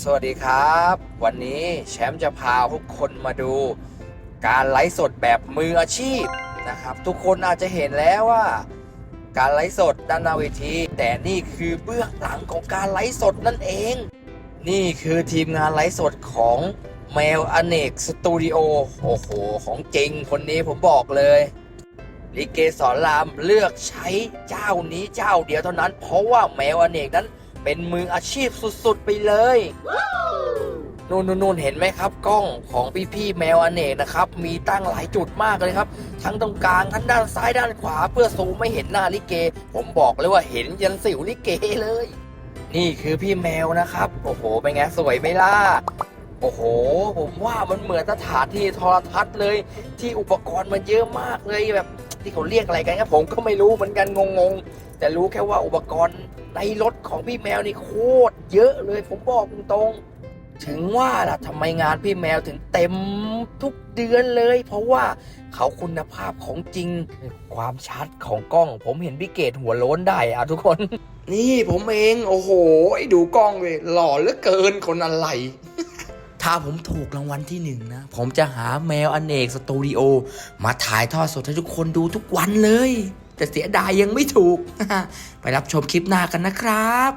สวัสดีครับ วันนี้แชมป์จะพาทุกคนมาดู การไลฟ์สดแบบมืออาชีพนะครับ ทุกคนอาจจะเห็นแล้วว่า การไลฟ์สดด้านหน้าเวที แต่นี่คือเบื้องหลังของการไลฟ์สดนั่นเอง นี่คือทีมงานไลฟ์สดของแมวอเนกสตูดิโอโอ้โห ของจริงคนนี้ผมบอกเลยลิเกสอนรามเลือกใช้เจ้านี้เจ้าเดียวเท่านั้น เพราะว่าแมวอเนกนั้น เป็นมืออาชีพสุดๆไปเลยนู่นนู่นๆๆเห็นไหมครับ กล้องของพี่ๆแมวอเนกนะครับ มีตั้งหลายจุดมากเลยครับ ทั้งตรงกลางทั้งด้านซ้ายด้านขวา เพื่อซูมไม่เห็นหน้าลิเก ผมบอกเลยว่าเห็นยันสิวลิเกเลย นี่คือพี่แมวนะครับ โอ้โหเป็นไงสวยไหมล่ะโอ้โห ผมว่ามันเหมือนสถานที่โทรทัศน์เลย ที่อุปกรณ์มันเยอะมากเลยแบบ ที่เขาเรียกอะไรกันครับผมก็ไม่รู้เหมือนกันงงๆ แต่รู้แค่ว่าอุปกรณ์ในรถของพี่แมวนี่โคตรเยอะเลยผมบอกตรงๆถึงว่าล่ะทำไมงานพี่แมวถึงเต็มทุกเดือนเลย เพราะว่าเขาคุณภาพของจริง ความชัดของกล้อง ผมเห็นพี่เกดหัวโล้นได้อะทุกคน นี่ผมเอง โอ้โหดูกล้องเลยหล่อเหลือเกินคนอะไร ถ้าผมถูกรางวัลที่หนึ่งนะ ผมจะหาแมวอเนกสตูดิโอ มาถ่ายทอดสดให้ทุกคนดูทุกวันเลย แต่เสียดายยังไม่ถูก ไปรับชมคลิปหน้ากันนะครับ